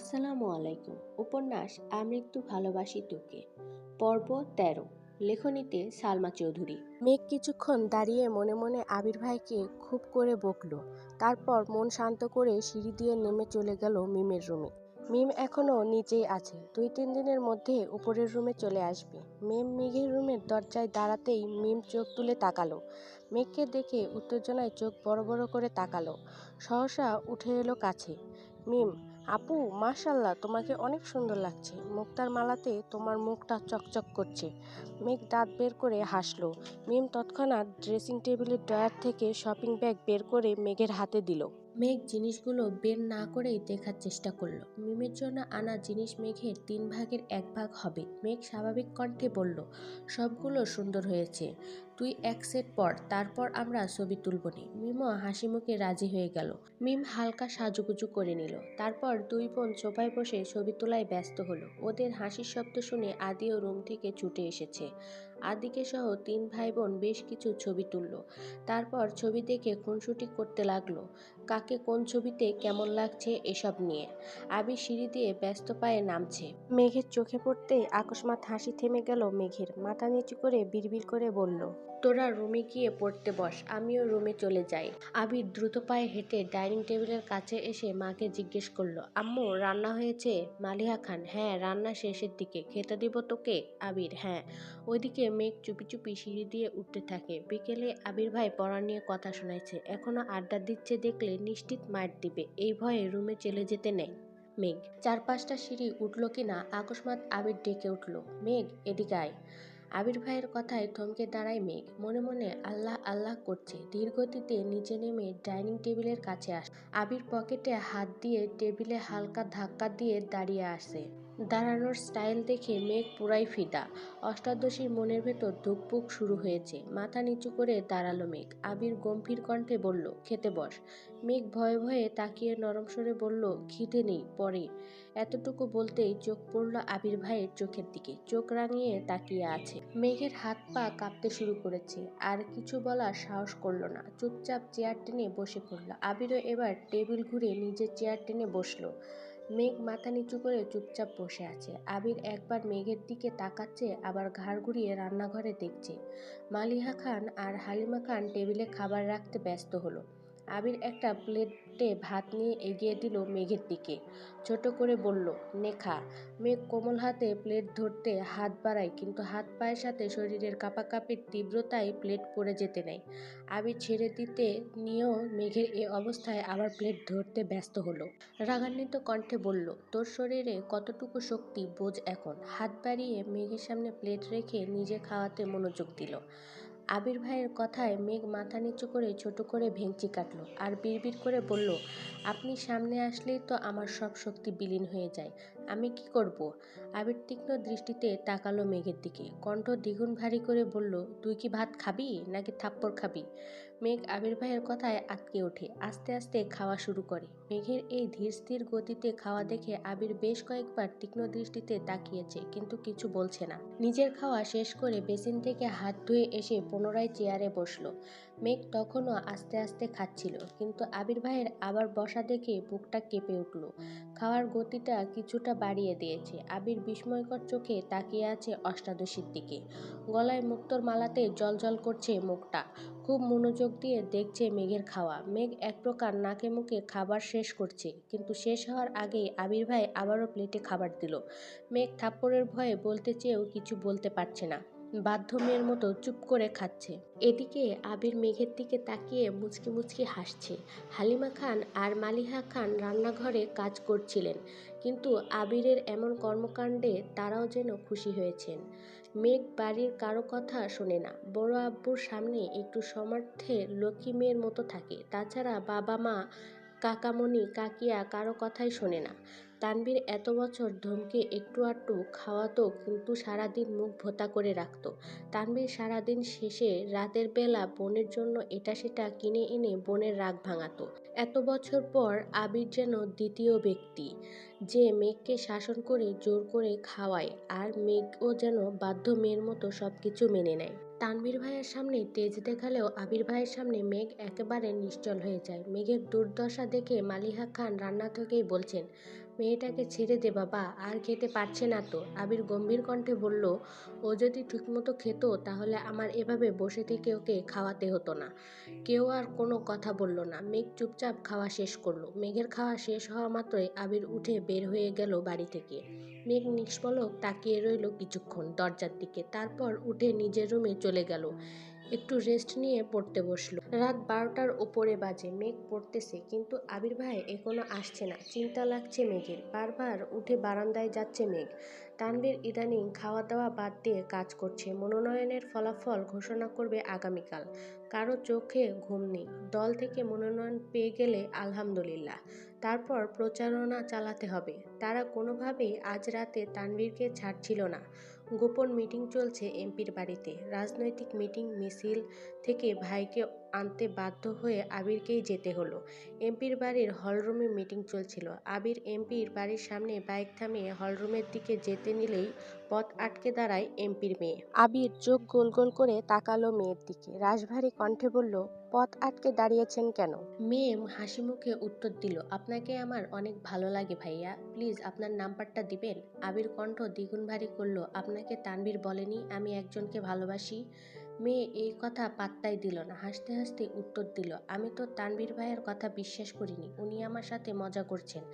আসসালামু আলাইকুম। উপন্যাস আমি একটু ভালোবাসি তোকে পর্ব তেরো। লেখনীতে সালমা চৌধুরী। মেঘ কিছুক্ষণ দাঁড়িয়ে মনে মনে আবির ভাইকে খুব করে বকলো। তারপর মন শান্ত করে সিঁড়ি দিয়ে নেমে চলে গেল মিমের রুমে। মিম এখনও নিচেই আছে। দুই, তিন দিনের মধ্যে উপরের রুমে চলে আসবে। মেম মেঘের রুমের দরজায় দাঁড়াতেই মিম চোখ তুলে তাকালো। মেঘকে দেখে উত্তেজনায় চোখ বড় বড় করে তাকালো। সহসা উঠে এলো কাছে। মিম আপু মাশাল্লাহ তোমাকে অনেক সুন্দর লাগছে। মুক্তার মালাতে তোমার মুখটা চকচক করছে। মেঘ দাঁত বের করে হাসলো। মিম তৎক্ষণাৎ ড্রেসিং টেবিলের ড্রয়ার থেকে শপিং ব্যাগ বের করে মেঘের হাতে দিল। মেঘ জিনিসগুলো বের না করেই দেখার চেষ্টা করল। মিমের জন্য আনা জিনিস মেঘের তিন ভাগের এক ভাগ হবে। মেঘ স্বাভাবিক কণ্ঠে বলল, সবগুলো সুন্দর হয়েছে। তুই এক সেট পর, তারপর আমরা ছবি তুলবনি। মিমও হাসি মুখে রাজি হয়ে গেল। মিম হালকা সাজুগুজু করে নিল। তারপর দুই বোন সোফায় বসে ছবি তোলায় ব্যস্ত হলো। ওদের হাসির শব্দ শুনে আদিও রুম থেকে ছুটে এসেছে। আদিকে সহ তিন ভাই বোন বেশ কিছু ছবি তুলল। তারপর ছবি দেখে খুনসুটি করতে লাগল। কাকে কোন ছবিতে কেমন লাগছে এসব নিয়ে। আবি সিঁড়ি দিয়ে ব্যস্ত পায়ে নামছে। মেঘের চোখে পড়তেই আকস্মাত হাসি থেমে গেল মেঘের। মাথা নিচু করে বিড়বিড় করে বলল তোরা রুমে গিয়ে পড়তে বস, আমিও রুমে চলে যাই। আবির দ্রুত পায়ে হেঁটে ডাইনিং টেবিলের কাছে এসে মাকে জিজ্ঞেস করল, আম্মু, রান্না হয়েছে? মালিহা খান হ্যাঁ রান্না শেষের দিকে, খেতে দিব তোকে? আবির হ্যাঁ। ওইদিকে মেঘ চুপি চুপি সিঁড়ি দিয়ে উঠতে থাকে। বিকেলে আবির ভাই পড়া নিয়ে কথা শোনাইছে, এখনও আড্ডা দিচ্ছে দেখলে নিশ্চিত মার দিবে, এই ভয়ে রুমে চলে যেতে নেই। মেঘ চার পাঁচটা সিঁড়ি উঠল কিনা? আকস্মাত আবির ডেকে উঠল, মেঘ, এদিকে আয়। আবির ভাইয়ের কথায় থমকে দাঁড়ায় মেঘ। মনে মনে আল্লাহ আল্লাহ করছে। ধীরগতিতে নিচে নেমে ডাইনিং টেবিলের কাছে আস আবির পকেটে হাত দিয়ে টেবিলে হালকা ধাক্কা দিয়ে দাঁড়িয়ে আসে। দাঁড়ানোর স্টাইল দেখে মেঘ পুরাই ফিদা। অষ্টাদশীর মনের ভেতর ধুকপুক শুরু হয়েছে। মাথা নিচু করে দাঁড়াল মেঘ। আবির গম্ভীর কণ্ঠে বলল, খেতে বস। মেঘ ভয়ে ভয়ে তাকিয়ে নরম সরে বলল, খিদে নেই, পরে। এতটুকু বলতেই চোখ পড়ল আবির ভাইয়ের চোখের দিকে। চোখ রাঙিয়ে তাকিয়ে আছে। মেঘের হাত পা কাঁপতে শুরু করেছে। আর কিছু বলার সাহস করল না। চুপচাপ চেয়ার টেনে বসে পড়ল। আবিরও এবার টেবিল ঘুরে নিজের চেয়ার টেনে বসল। মেঘ মাথা নিচু করে চুপচাপ বসে আছে। আবির একবার মেঘের দিকে তাকাচ্ছে, আবার ঘাড় ঘুরিয়ে রান্নাঘরে দেখছে। মালিহা খান আর হালিমা খান টেবিলে খাবার রাখতে ব্যস্ত হলো। আবির একটা প্লেটে ভাত নিয়ে এগিয়ে দিল মেঘের দিকে। ছোট করে বলল নেখা মেঘ কোমল হাতে প্লেট ধরতে হাত বাড়ায়, কিন্তু হাত পায়ের সাথে শরীরের কাঁপাকাঁপির তীব্রতায় প্লেট পড়ে যেতে নেয়। আবির ছেড়ে দিতে নিয়েও মেঘের এ অবস্থায় আবার প্লেট ধরতে ব্যস্ত হলো। রাগান্বিত কণ্ঠে বলল, তোর শরীরে কতটুকু শক্তি বোঝ এখন? হাত বাড়িয়ে মেঘের সামনে প্লেট রেখে নিজে খাওয়াতে মনোযোগ দিল। আবির ভাইয়ের কথায় মেঘ মাথা নিচু করে ছোট করে ভেঙচি কাটলো আর বিড়বিড় করে বলল, আপনি সামনে আসলেই তো আমার সব শক্তি বিলীন হয়ে যায়। আমি কি করব? আবির তীক্ষ্ণ দৃষ্টিতে তাকালো মেঘের দিকে। কণ্ঠ দ্বিগুণ ভারী করে বলল, তুই কি ভাত খাবি নাকি থাপ্পড় খাবি? মেঘ আবির ভাইয়ের কথায় আটকে ওঠে, আস্তে আস্তে খাওয়া শুরু করে। মেঘের এই ধীর স্থির গতিতে খাওয়া দেখে আবির বেশ কয়েকবার তীক্ষ্ণ দৃষ্টিতে তাকিয়েছে, কিন্তু কিছু বলছে না। নিজের খাওয়া শেষ করে বেসিন থেকে হাত ধুয়ে এসে পুনরায় চেয়ারে বসল। মেঘ তখনও আস্তে আস্তে খাচ্ছিল, কিন্তু আবির ভাইয়ের আবার বসা দেখে বুকটা কেঁপে উঠল। খাওয়ার গতিটা কিছুটা বাড়িয়ে দিয়েছে। আবির বিস্ময়কর চোখে তাকিয়ে আছে অষ্টাদশীর দিকে। গলায় মুক্তোর মালাতে জল জল করছে মুখটা। খুব মনোযোগ দিয়ে দেখছে মেঘের খাওয়া। মেঘ এক প্রকার নাকে মুখে খাবার শেষ করছে, কিন্তু শেষ হওয়ার আগেই আবির ভাই আবারও প্লেটে খাবার দিল। মেঘ থাপ্পড়ের ভয়ে বলতে চেয়েও কিছু বলতে পারছে না। বাধ্য মেয়ের মতো চুপ করে খাচ্ছে। এদিকে আবির মেঘের দিকে তাকিয়ে মুচকি মুচকি হাসছে। হালিমা খান আর মালিহা খান রান্নাঘরে কাজ করছিলেন, কিন্তু আবিরের এমন কর্মকাণ্ডে তারাও যেন খুশি হয়েছেন। মেঘ বাড়ির কারও কথা শোনে না। বড় আব্বুর সামনে একটু সমর্থে লক্ষ্মী মেয়ের মতো থাকে। তাছাড়া বাবা মা, কাকামণি, কাকিয়া কারও কথাই শোনে না। তানবীর এত বছর ধমকে একটু আটটু খাওয়াতো কিন্তু সারাদিন মুখ ভোতা করে রাখত। তানবীর সারাদিন শেষে রাতের বেলা বোনের জন্য এটা সেটা কিনে এনে বোনের রাগ ভাঙাতো। এত বছর পর আবির যেন দ্বিতীয় ব্যক্তি, যে মেঘকে শাসন করে জোর করে খাওয়ায় আর মেঘও যেন বাধ্য মেয়ের মতো সব কিছু মেনে নেয়। তানভীর ভাইয়ের সামনে তেজ দেখালেও আবির ভাইয়ের সামনে মেঘ একেবারে নিশ্চল হয়ে যায়। মেঘের দুর্দশা দেখে মালিহা খান রান্না থেকেই বলছেন মেয়েটাকে ছেড়ে দে বাবা, আর খেতে পারছে না তো। আবির গম্ভীর কণ্ঠে বলল, ও যদি ঠিকমতো খেত, তাহলে আমার এভাবে বসে থেকে ওকে খাওয়াতে হতো না। কেউ আর কোনো কথা বলল না। মেঘ চুপচাপ খাওয়া শেষ করল। মেঘের খাওয়া শেষ হওয়া মাত্রই আবির উঠে বের হয়ে গেল বাড়ি থেকে। মেঘ নিষ্পলক তাকিয়ে রইল কিছুক্ষণ দরজার দিকে, তারপর উঠে নিজের রুমে চলে গেল। একটু রেস্ট নিয়ে পড়তে বসল। রাত বারোটার ওপরে বাজে, মেঘ পড়তেছে, কিন্তু আবির ভাই এখনও আসছে না। চিন্তা লাগছে মেঘের। বারবার উঠে বারান্দায় যাচ্ছে মেঘ। তানবীর ইদানিং খাওয়া দাওয়া বাদ দিয়ে কাজ করছে। মনোনয়নের ফলাফল ঘোষণা করবে আগামীকাল। কারও চোখে ঘুম নেই। দল থেকে মনোনয়ন পেয়ে গেলে আলহামদুলিল্লাহ। তারপর প্রচারণা চালাতে হবে। তারা কোনোভাবেই আজ রাতে তানবীরকে ছাড়ছিল না। গোপন মিটিং চলছে এমপির বাড়িতে। রাজনৈতিক মিটিং মিছিল থেকে ভাইকে আনতে বাধ্য হয়ে আবিরকেই যেতে হলো। এমপির বাড়ির হলরুমে মিটিং চলছিল। আবির এমপির বাড়ির সামনে বাইক থামিয়ে হলরুমের দিকে যেতে নিলেই পথ আটকে দাঁড়ায় এমপির মেয়ে। আবির চোখ গোল গোল করে তাকালো মেয়ের দিকে। রাশভারী কণ্ঠে বলল, পথ আটকে দাঁড়িয়েছেন কেন? মেয়ে হাসি মুখে উত্তর দিল, আপনাকে আমার অনেক ভালো লাগে ভাইয়া। প্লিজ আপনার নাম্বারটা দিবেন? আবির কণ্ঠ দ্বিগুণ ভারী করল, আপনাকে তানবীর বলেনি, আমি একজনকে ভালোবাসি। মেয়ে এই কথা পাত্তাই দিল না, হাসতে হাসতে উত্তর দিল, আমি তো তানবীর ভাইয়ের কথা বিশ্বাস করিনি, উনি আমার সাথে মজা করছেন।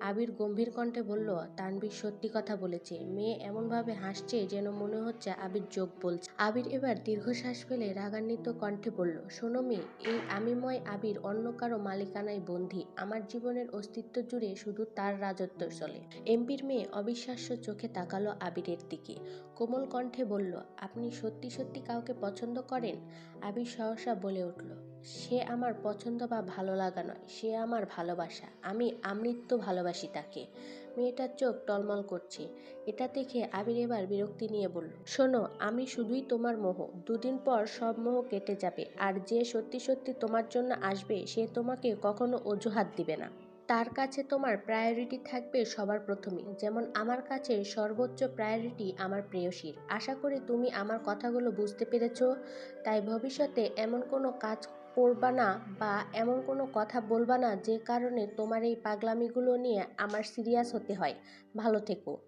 আবির গম্ভীর কণ্ঠে বলল তানবীর সত্যি কথা বলেছে। মেয়ে এমনভাবে হাসছে যেন মনে হচ্ছে আবির যোগ বলছে। আবির এবার দীর্ঘশ্বাস ফেলে রাগান্বিত কণ্ঠে বলল, শোনো মেয়ে, এই আমিময় আবির অন্য কারও মালিকানায় বন্দী। আমার জীবনের অস্তিত্ব জুড়ে শুধু তার রাজত্ব চলে। এমপির মেয়ে অবিশ্বাস্য চোখে তাকালো আবিরের দিকে। কোমল কণ্ঠে বলল, আপনি সত্যি সত্যি কাউকে পছন্দ করেন? আবির সহসা বলে উঠল সে আমার পছন্দ বা ভালো লাগা নয়, সে আমার ভালোবাসা। আমি আমৃত্য ভালোবাসি তাকে। মেয়েটার চোখ টলমল করছে। এটা দেখে আবির এবার বিরক্তি নিয়ে বলল, শোনো, আমি শুধুই তোমার মোহ। দুদিন পর সব মোহ কেটে যাবে। আর যে সত্যি সত্যি তোমার জন্য আসবে, সে তোমাকে কখনো অজুহাত দিবে না। তার কাছে তোমার প্রায়োরিটি থাকবে সবার প্রথমে যেমন আমার কাছে সর্বোচ্চ প্রায়োরিটি আমার প্রেয়সীর। আশা করি তুমি আমার কথাগুলো বুঝতে পেরেছ। তাই ভবিষ্যতে এমন কোনো কাজ করবা না বা এমন কোনো কথা বলবা না যে কারণে তোমার এই পাগলামিগুলো নিয়ে আমার সিরিয়াস হতে হয়। ভালো থেকো।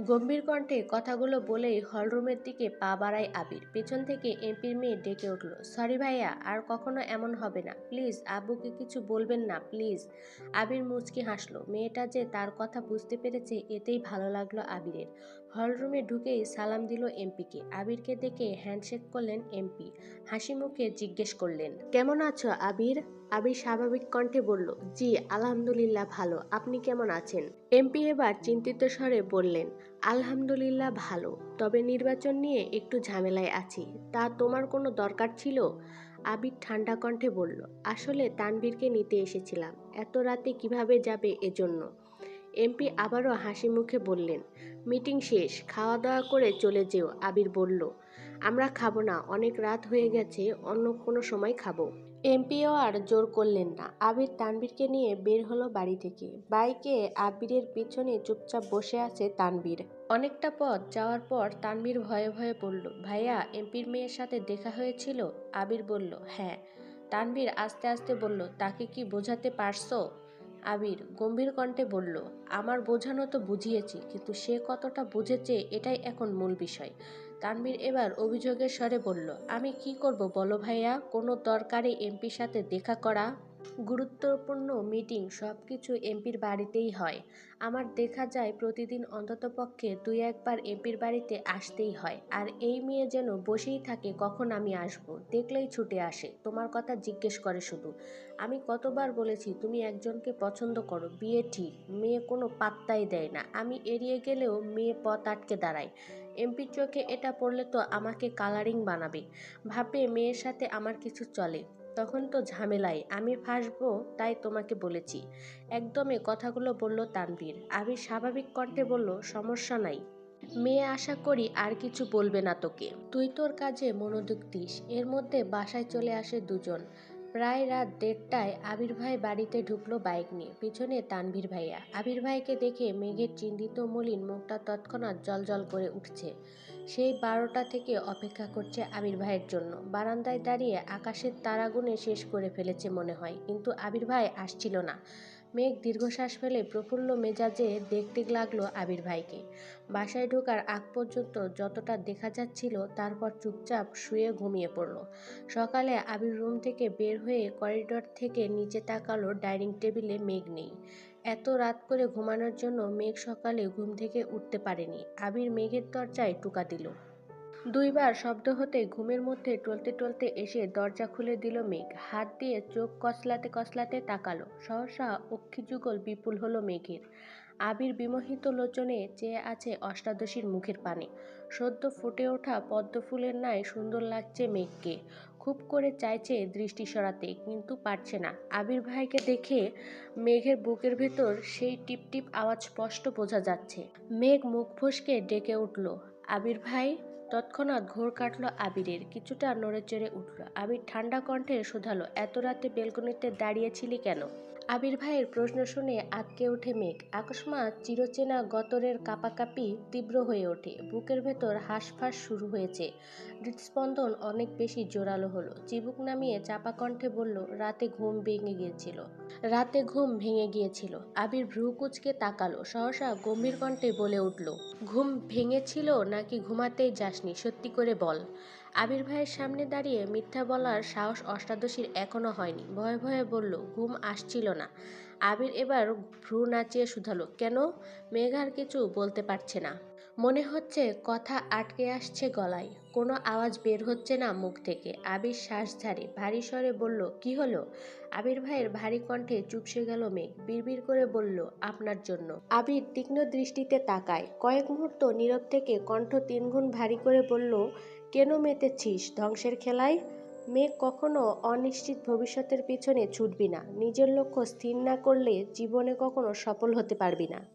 গম্ভীর কণ্ঠে কথাগুলো বলেই হলরুমের দিকে পা বাড়ায় আবির। পেছন থেকে এমপির মেয়ে ডেকে উঠল, সরি ভাইয়া, আর কখনো এমন হবে না। প্লিজ আব্বুকে কিছু বলবেন না, প্লিজ। আবির মুচকি হাসলো। মেয়েটা যে তার কথা বুঝতে পেরেছে, এতেই ভালো লাগল আবিরের। হলরুমে ঢুকেই সালাম দিল এমপিকে। আবিরকে দেখে হ্যান্ডশেক করলেন এমপি। হাসি মুখে জিজ্ঞেস করলেন, কেমন আছো আবির? আবির স্বাভাবিক কণ্ঠে বলল, জি, আলহামদুলিল্লাহ ভালো। আপনি কেমন আছেন? এমপি এবার চিন্তিত স্বরে বললেন, আলহামদুলিল্লাহ ভালো। তবে নির্বাচন নিয়ে একটু ঝামেলায় আছি। তা তোমার কোনো দরকার ছিল? আবির ঠান্ডা কণ্ঠে বলল, আসলে তানবীরকে নিতে এসেছিলাম। এত রাতে কীভাবে যাবে এজন্য? এমপি আবারও হাসি মুখে বললেন মিটিং শেষ খাওয়া দাওয়া করে চলে যেও, আবির বলল। আমরা খাব না, অনেক রাত হয়ে গেছে, অন্য কোনো সময় খাব। এমপিও আর জোর করলেন না। আবির তানবীরকে নিয়ে বের হলো বাড়ি থেকে। বাইকে আবিরের পিছনে চুপচাপ বসে আছে তানবীর অনেকটা পথ যাওয়ার পর তানবীর ভয়ে ভয়ে বলল, ভাইয়া, এমপির মেয়ের সাথে দেখা হয়েছিল? আবির বলল হ্যাঁ। তানবীর আস্তে আস্তে বলল, তাকে কি বোঝাতে পারছ? আবির গম্ভীর কণ্ঠে বলল, আমার বোঝানো তো বুঝিয়েছি, কিন্তু সে কতটা বুঝেছে এটাই এখন মূল বিষয়। তানবীর এবার অভিযোগের স্বরে বলল, আমি কি করব বলো ভাইয়া? কোনো দরকারে এমপির সাথে দেখা করা গুরুত্বপূর্ণ মিটিং সব কিছু এমপির বাড়িতেই হয়। আমার দেখা যায় প্রতিদিন অন্ততপক্ষে দুই একবার এমপির বাড়িতে আসতেই হয়। আর এই মেয়ে যেন বসেই থাকে, কখন আমি আসব? দেখলেই ছুটে আসে। তোমার কথা জিজ্ঞেস করে শুধু। আমি কতবার বলেছি, তুমি একজনকে পছন্দ করো, বিয়ে ঠিক। মেয়ে কোনো পাত্তাই দেয় না। আমি এড়িয়ে গেলেও মেয়ে পথ আটকে দাঁড়ায়। এমপির চোখে এটা পড়লে তো আমাকে কালারিং বানাবে। ভাবে মেয়ের সাথে আমার কিছু চলে। তখন তো ঝামেলাই, আমি ফাঁসবো, তাই তোমাকে বলেছি। একদমই কথাগুলো বলল তানভীর। আবির স্বাভাবিক কণ্ঠে বলল, সমস্যা নাই। মেয়ে আশা করি আর কিছু বলবে না তোকে। তুই তোর কাজে মনোযোগ দিস। এর মধ্যে বাসায় চলে আসে দুজন। প্রায় রাত দেড়টায় আবির ভাই বাড়িতে ঢুকলো বাইক নিয়ে। পিছনে তানভীর ভাইয়া। আবির ভাইকে দেখে মেঘের চিন্তিত মলিন মুখটা তৎক্ষণাৎ জলজল করে উঠছে। সেই বারোটা থেকে অপেক্ষা করছে আবির ভাইয়ের জন্য। বারান্দায় দাঁড়িয়ে আকাশের তারাগুনে শেষ করে ফেলেছে মনে হয়, কিন্তু আবির ভাই আসছিল না। মেঘ দীর্ঘশ্বাস ফেলে প্রফুল্ল মেজাজে দেখতে লাগল আবির ভাইকে। বাসায় ঢোকার আগ পর্যন্ত যতটা দেখা যাচ্ছিল, তারপর চুপচাপ শুয়ে ঘুমিয়ে পড়ল। সকালে আবির রুম থেকে বের হয়ে করিডোর থেকে নিচে তাকালো ডাইনিং টেবিলে মেঘ নেই। এত রাত করে ঘুমানোর জন্য মেঘ সকালে ঘুম থেকে উঠতে পারেনি। আবির মেঘের দরজায় টুকা দিল। দুইবার শব্দ হতে ঘুমের মধ্যে টলতে টলতে এসে দরজা খুলে দিল মেঘ। হাত দিয়ে চোখ কসলাতে কসলাতে তাকালো। সহসা অক্ষিযুগল বিপুল হলো মেঘের। আবির বিমোহিত লোচনে চেয়ে আছে অষ্টাদশীর মুখের পানে। সদ্য ফুটে ওঠা পদ্ম ফুলের ন্যায় সুন্দর লাগছে মেঘকে। খুব করে চাইছে দৃষ্টি সরাতে, কিন্তু পারছে না। আবির ভাইকে দেখে মেঘের বুকের ভেতর সেই টিপ টিপ আওয়াজ স্পষ্ট বোঝা যাচ্ছে। মেঘ মুখ ফসকে ডেকে উঠল। আবির ভাই তৎক্ষণাৎ ঘোর কাটলো আবিরের, কিছুটা নড়ে চড়ে উঠল। আবির ঠান্ডা কণ্ঠে শোধালো, এত রাতে বেলকনিতে দাঁড়িয়েছিলি কেন? আবির ভাইয়ের প্রশ্ন শুনে আটকে ওঠে মেঘ। আকস্মাৎ চিরচেনা গতরের কাপাকাপি তীব্র হয়ে ওঠে। বুকের ভেতর হাঁসফাঁস শুরু হয়েছে। হৃদস্পন্দন অনেক বেশি জোরালো হলো। চিবুক নামিয়ে চাপা কণ্ঠে বলল, রাতে ঘুম ভেঙে গিয়েছিল। রাতে ঘুম ভেঙে গিয়েছিল। আবির ভ্রু কুচকে তাকালো, সহসা গম্ভীর কণ্ঠে বলে উঠল, ঘুম ভেঙেছিল নাকি ঘুমাতেই যাসনি? সত্যি করে বল। আবির ভাইয়ের সামনে দাঁড়িয়ে মিথ্যা বলার সাহস অষ্টাদশীর এখনও হয়নি। ভয়ে ভয়ে বলল, ঘুম আসছিল না। আবির এবার ভ্রু নাচিয়ে শুধালো, কেন? মেঘার কিছু বলতে পারছে না। মনে হচ্ছে কথা আটকে আসছে গলায়। কোনো আওয়াজ বের হচ্ছে না মুখ থেকে। আবির শ্বাস ঝাড়ে, ভারী স্বরে বলল, কি হলো? আবির ভাইয়ের ভারী কণ্ঠে চুপসে গেল মেঘ, বিড়বিড় করে বলল, আপনার জন্য। আবির তীক্ষ্ণ দৃষ্টিতে তাকায়, কয়েক মুহূর্ত নীরব থেকে কণ্ঠ তিনগুণ ভারী করে বলল কেন মেতেছিস? ধ্বংসের খেলায়? মেয়ে কখনো অনিশ্চিত ভবিষ্যতের পিছনে ছুটবি না। নিজের লক্ষ্য স্থির না করলে জীবনে কখনো সফল হতে পারবি না।